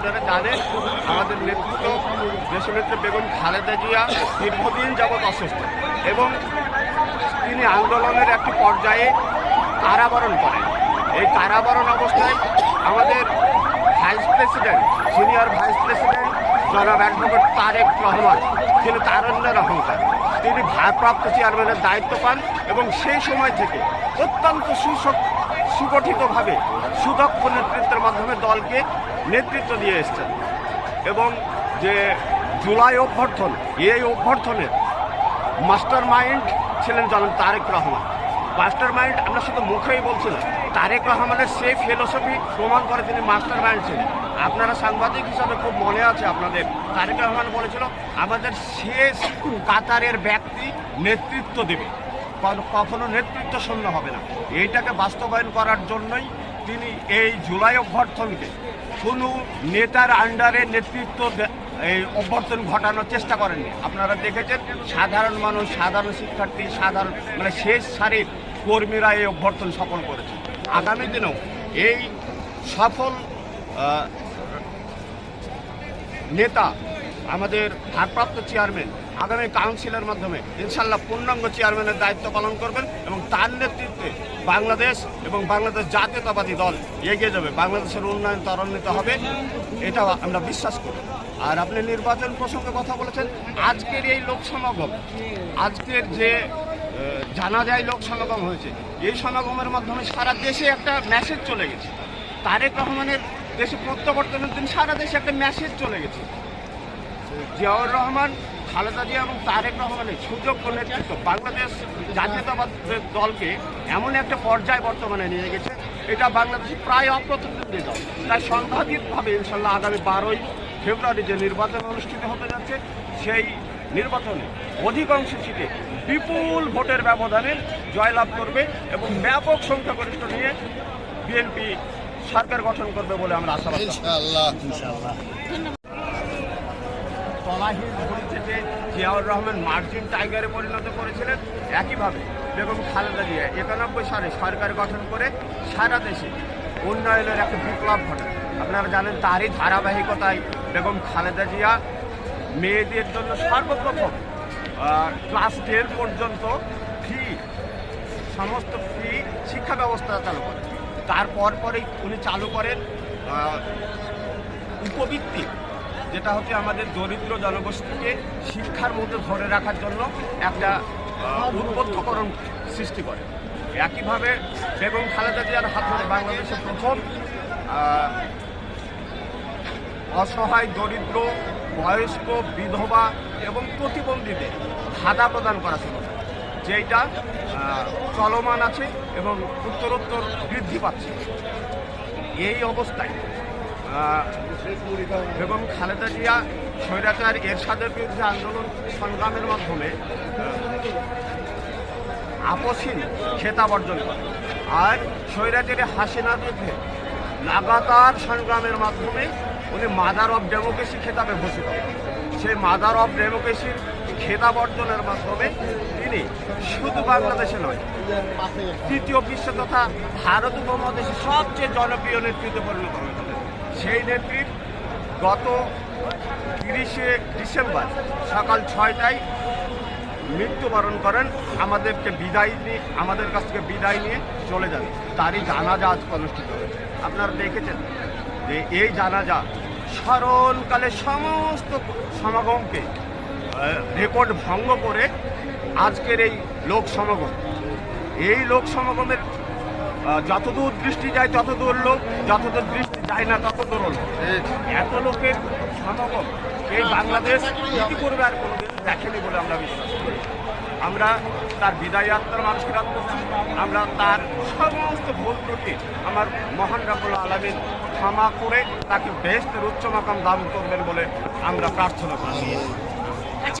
আপনারা জানেন, আমাদের নেতৃত্ব দেশনেত্রী বেগম খালেদা জিয়া দীর্ঘদিন যাবৎ অসুস্থ এবং তিনি আন্দোলনের একটি পর্যায়ে কারাবরণ করেন। এই কারাবরণ অবস্থায় আমাদের vice president, senior vice president জনাব অ্যাডভোকেট তারেক রহমান, তিনি তারণ্যের অহংকার তিনি ভারপ্রাপ্ত চেয়ারম্যানের দায়িত্ব পান এবং সেই সময় থেকে অত্যন্ত সুসক সুগঠিতভাবে সুদক্ষ নেতৃত্বের মাধ্যমে দলকে নেতৃত্ব দিয়ে এসছেন। এবং যে জুলাই অভ্যর্থন, এই অভ্যর্থনের মাস্টার মাইন্ড ছিলেন জনাব তারেক রহমান। মাস্টার মাইন্ড আমরা শুধু মুখেই বলছি না, তারেক রহমানের সেই ফিলোসফি প্রমাণ করে তিনি মাস্টার মাইন্ড ছিলেন। আপনারা সাংবাদিক হিসাবে খুব মনে আছে আপনাদের, তারেক রহমান বলেছিল, আমাদের শেষ কাতারের ব্যক্তি নেতৃত্ব দেবে। কখনো- নেতৃত্ব শূন্য হবে না। এইটাকে বাস্তবায়ন করার জন্যই তিনি এই জুলাই অভ্যর্থনকে কোনো নেতার আন্ডারে নেতৃত্ব এই অভ্যর্থন ঘটানোর চেষ্টা করেননি। আপনারা দেখেছেন, সাধারণ মানুষ, সাধারণ শিক্ষার্থী, সাধারণ মানে শেষ সারির কর্মীরা এই অভ্যর্থন সফল করেছে। আগামী দিনেও এই সফল নেতা আমাদের ভারপ্রাপ্ত চেয়ারম্যান আগামী কাউন্সিলের মাধ্যমে ইনশাল্লাহ পূর্ণাঙ্গ চেয়ারম্যানের দায়িত্ব পালন করবেন এবং তার নেতৃত্বে বাংলাদেশ এবং বাংলাদেশ জাতীয়তাবাদী দল এগিয়ে যাবে। বাংলাদেশের উন্নয়ন ত্বরান্বিত হবে এটা আমরা বিশ্বাস করি। আর আপনি নির্বাচন প্রসঙ্গে কথা বলেছেন, আজকের এই লোক সমাগম, আজকের যে জানা যায় লোক সমাগম হয়েছে, এই সমাগমের মাধ্যমে সারা দেশে একটা মেসেজ চলে গেছে। তারেক রহমানের দেশে প্রত্যাবর্তনের দিন সারা দেশে একটা মেসেজ চলে গেছে। জিয়াউর রহমান, খালেদা জিয়া এবং তারেক রহমানের সুযোগ্য নেতৃত্ব বাংলাদেশ জাতীয়তাবাদ দলকে এমন একটা পর্যায়ে বর্তমানে নিয়ে গেছে। এটা বাংলাদেশ প্রায় অপ্রতিদ্বন্দ্বী দল। তাই সংঘাতিকভাবে ইনশাল্লাহ আগামী বারোই ফেব্রুয়ারি যে নির্বাচন অনুষ্ঠিত হতে যাচ্ছে, সেই নির্বাচনে অধিকাংশ সিটে বিপুল ভোটের ব্যবধানে জয়লাভ করবে এবং ব্যাপক সংখ্যাগরিষ্ঠ নিয়ে বিএনপি সরকার গঠন করবে বলে আমরা আশাবাদ ইনশাআল্লাহ। ঘড়ি থেকে জিয়াউর রহমান মার্জিন টাইগারে পরিণত করেছিলেন একইভাবে বেগম খালেদা জিয়া একানব্বই সালে সরকার গঠন করে সারা দেশে উন্নয়নের একটা বিপ্লব ঘটে। আপনারা জানেন তারই ধারাবাহিকতায় বেগম খালেদা জিয়া মেয়েদের জন্য সর্বপ্রথম ক্লাস টেন পর্যন্ত ফ্রি সমস্ত ফ্রি শিক্ষা ব্যবস্থা চালু করেন। তারপর পরেই উনি চালু করেন উপবৃত্তি। যেটা হচ্ছে আমাদের দরিদ্র জনগোষ্ঠীকে শিক্ষার মধ্যে ধরে রাখার জন্য একটা উদ্বুদ্ধকরণ সৃষ্টি করে একইভাবে বেগম খালেদা জিয়ার হাত ধরে বাংলাদেশের প্রথম অসহায়, দরিদ্র, বয়স্ক, বিধবা এবং প্রতিবন্ধীদের ভাতা প্রদান করা শুরু। যেটা চলমান আছে এবং উত্তরোত্তর বৃদ্ধি পাচ্ছে এই অবস্থায় বেগম খালেদা জিয়া স্বৈরাচার, এরশাদের বিরুদ্ধে আন্দোলন, সংগ্রামের মাধ্যমে আপসহীন খেতাব অর্জন করে আর স্বৈরাচারী হাসিনার বিরুদ্ধে লাগাতার সংগ্রামের মাধ্যমে উনি মাদার অফ ডেমোক্রেসি খেতাবে হন। সেই মাদার অফ ডেমোক্রেসির খেতাব অর্জনের মাধ্যমে তিনি শুধু বাংলাদেশে নয়, তৃতীয় বিশ্ব তথা ভারত উপমহাদেশের সবচেয়ে জনপ্রিয় নেতৃত্বে পরিণত হয়েছিলেন সেই নেতৃত্ব গত তিরিশে ডিসেম্বর সকাল ছয়টায় মৃত্যুবরণ করেন। আমাদেরকে বিদায় নিয়ে, আমাদের কাছ থেকে বিদায় নিয়ে চলে যান। তারই জানাজা আজ অনুষ্ঠিত হয়েছে। আপনারা দেখেছেন যে এই জানাজা স্মরণকালে সমস্ত সমাগমকে রেকর্ড ভঙ্গ করে আজকের এই লোক সমাগম। এই লোক সমাগমের যতদূর দৃষ্টি যায় ততদূর লোক, যতদূর দৃষ্টি যায় না ততদূর লোক। এত লোকের সমাগম এই বাংলাদেশ ইতিপূর্বে আর কোনোদিন দেখেনি বলে আমরা বিশ্বাস করি। আমরা তার বিদায় যাত্রার মানসিকাত করছি আমরা তার সমস্ত ভুল ত্রুটি আমার মহান রাবুল আলমিন ক্ষমা করে তাকে বেস্টের উচ্চ মাকাম দান করবেন বলে আমরা প্রার্থনা করছি